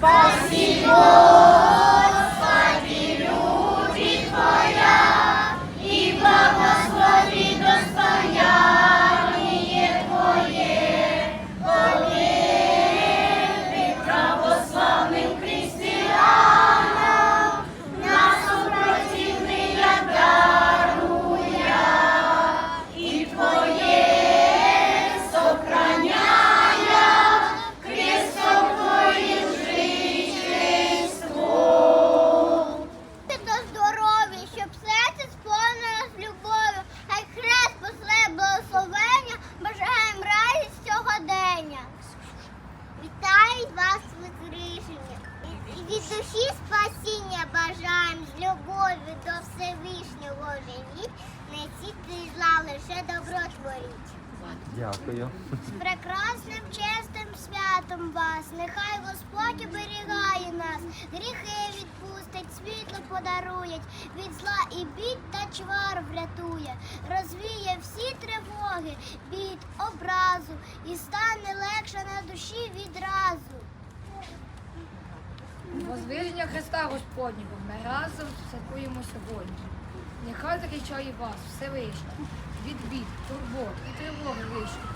Та вас воскрешення. І від душі спасіння бажаєм з любов'ю до Всевишнього живіть, не сіти зла, лише добро творіть. Дякую. З прекрасним честим святом вас, нехай Господь оберігає нас, гріхи відпустить, світло подарує, від зла і бід та чвар врятує, розвіє всі тривоги, бід, образу, і стане легше на душі відразу. Возвиження Христа Господнього ми разом святкуємо сьогодні. Нехай захищає вас Всевишній від бід, турбот і тривоги лишні.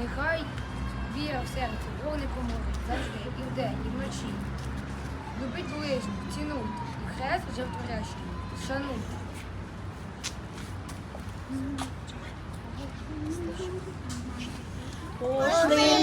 Нехай віра в серці Бог не поможе завжди і вдень, і вночі. Любіть ближніх, цінуйте, і хрест жертворящий, шануйте. Пошли